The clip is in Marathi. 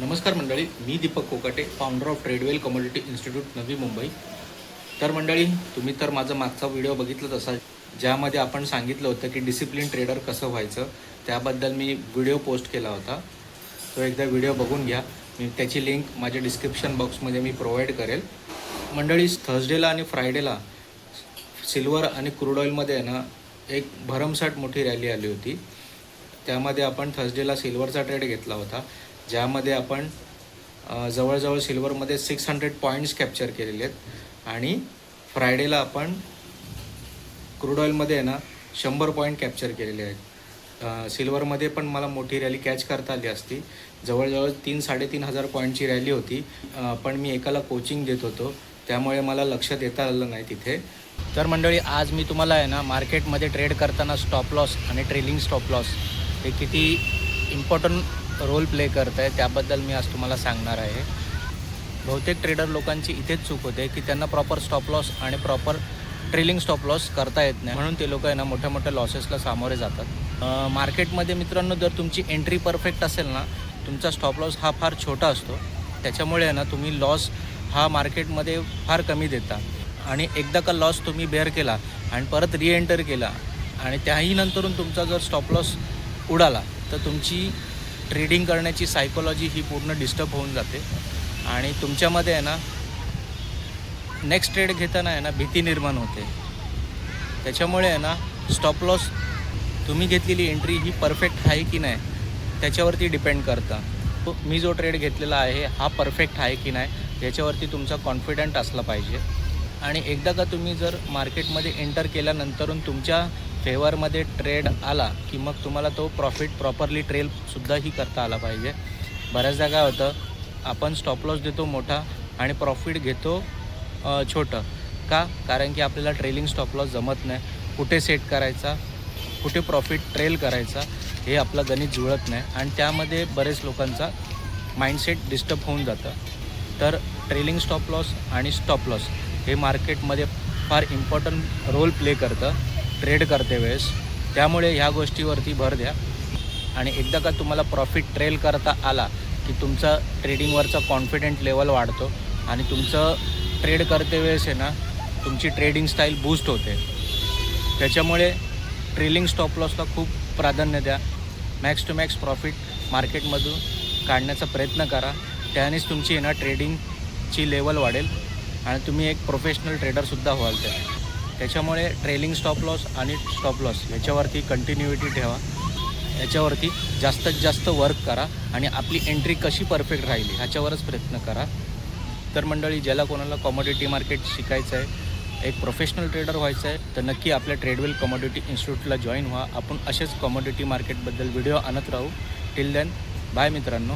नमस्कार मंडळी मी Deepak Kokate founder of Tradewell commodity institute Navi Mumbai. तर मंडळी तुम्ही तर माझा मागचा व्हिडिओ बघितलाच असाल ज्यामध्ये आपण सांगितलं होतं की डिसिप्लिन ट्रेडर कसं व्हायचं त्याबद्दल मी व्हिडिओ पोस्ट केला होता. तो एकदा व्हिडिओ बघून घ्या. मी त्याची लिंक माझ्या डिस्क्रिप्शन बॉक्समध्ये मी प्रोव्हाइड करेल. मंडळी थर्सडेला आणि फ्रायडेला सिल्वर आणि क्रूड ऑइलमध्ये आहे ना एक भरमसाठ मोठी रॅली आली होती. त्यामध्ये आपण थर्सडेला सिल्वरचा ट्रेड घेतला होता. ज्यामध्ये आपण जवळजवळ सिल्वरमध्ये सिक्स हंड्रेड पॉईंट्स कॅप्चर केलेले आहेत. आणि फ्रायडेला आपण क्रूड ऑइलमध्ये आहे ना शंभर पॉईंट कॅप्चर केलेले आहेत. सिल्वरमध्ये पण मला मोठी रॅली कॅच करता आली असती. जवळजवळ तीन साडेतीन हजार पॉईंटची रॅली होती. पण मी एकाला कोचिंग देत होतो. त्यामुळे मला लक्ष देता आलं नाही तिथे. तर मंडळी आज मी तुम्हाला आहे ना मार्केटमध्ये ट्रेड करताना स्टॉप लॉस आणि ट्रेलिंग स्टॉप लॉस हे किती इम्पॉर्टंट रोल प्ले करत आहे त्याबद्दल मी आज तुम्हाला सांगणार आहे. बहुतेक ट्रेडर लोकांची इथेच चूक होते की त्यांना प्रॉपर स्टॉप लॉस आणि प्रॉपर ट्रेलिंग स्टॉप लॉस करता येत नाही. म्हणून ते लोक आहे ना मोठ्या मोठ्या लॉसेसला सामोरे जातात. मार्केटमध्ये मित्रांनो जर तुमची एंट्री परफेक्ट असेल ना तुमचा स्टॉप लॉस हा फार छोटा असतो. त्याच्यामुळे आहे ना तुम्ही लॉस हा मार्केटमध्ये फार कमी देता. आणि एकदा का लॉस तुम्ही बेअर केला आणि परत रिएंटर केला आणि त्याही नंतरून तुमचा जर स्टॉप लॉस उडाला तर तुमची ट्रेडिंग करण्याची सायकोलॉजी ही पूर्ण डिस्टर्ब होऊन जाते. आणि तुमच्यामध्ये आहे ना नेक्स्ट ट्रेड घेताना आहे ना भीती निर्माण होते. त्याच्यामुळे आहे ना स्टॉप लॉस तुम्ही घेतलेली एंट्री ही परफेक्ट आहे की नाही त्याच्यावरती डिपेंड करतं. तो मी जो ट्रेड घेतलेला आहे हा परफेक्ट आहे की नाही याच्यावरती तुमचा कॉन्फिडंट असला पाहिजे. आणि एकदा का तुम्ही जर मार्केटमध्ये एंटर केल्यानंतरून तुमच्या फेवरमध्ये ट्रेड आला की मग तुम्हाला तो प्रॉफिट प्रॉपरली ट्रेलसुद्धाही करता आला पाहिजे. बऱ्याचदा काय होतं आपण स्टॉपलॉस देतो मोठा आणि प्रॉफिट घेतो छोटं. का? कारण की आपल्याला ट्रेलिंग स्टॉप लॉस जमत नाही. कुठे सेट करायचा? कुठे प्रॉफिट ट्रेल करायचा? हे आपलं गणित जुळत नाही. आणि त्यामध्ये बरेच लोकांचा माइंडसेट डिस्टर्ब होऊन जातं. तर ट्रेलिंग स्टॉप लॉस आणि स्टॉप लॉस हे मार्केटमध्ये फार इम्पॉर्टंट रोल प्ले करतं. ट्रेड करते वेळेस. त्यामुळे ह्या गोष्टीवरती भर द्या. आणि एकदा का तुम्हाला प्रॉफिट ट्रेल करता आला की तुमचा ट्रेडिंगवरचा कॉन्फिडंट लेवल वाढतो आणि तुमचं ट्रेड करते वेळेस आहे ना तुमची ट्रेडिंग स्टाईल बूस्ट होते. त्याच्यामुळे ट्रेलिंग स्टॉप लॉसला खूप प्राधान्य द्या. मॅक्स टू मॅक्स प्रॉफिट मार्केटमधून काढण्याचा प्रयत्न करा. त्यानेच तुमची आहे ना ट्रेडिंगची लेवल वाढेल. आणि तुम्ही एक प्रोफेशनल ट्रेडरसुद्धा व्हाल त्या त्याच्यामुळे ट्रेलिंग स्टॉप लॉस आणि स्टॉप लॉस याच्यावरती कंटिन्युटी ठेवा. याच्यावरती जास्तीत जास्त वर्क करा आणि आपली एंट्री कशी परफेक्ट राहील ह्याच्यावरच प्रयत्न करा. तर मंडळी ज्याला कोणाला कॉमोडिटी मार्केट शिकायचं आहे एक प्रोफेशनल ट्रेडर व्हायचं आहे तर नक्की आपल्या ट्रेडवेल कमोडिटी इन्स्टिट्यूटला जॉईन व्हा. आपण असेच कॉमोडिटी मार्केटबद्दल व्हिडिओ आणत राहू. टिल देन बाय मित्रांनो.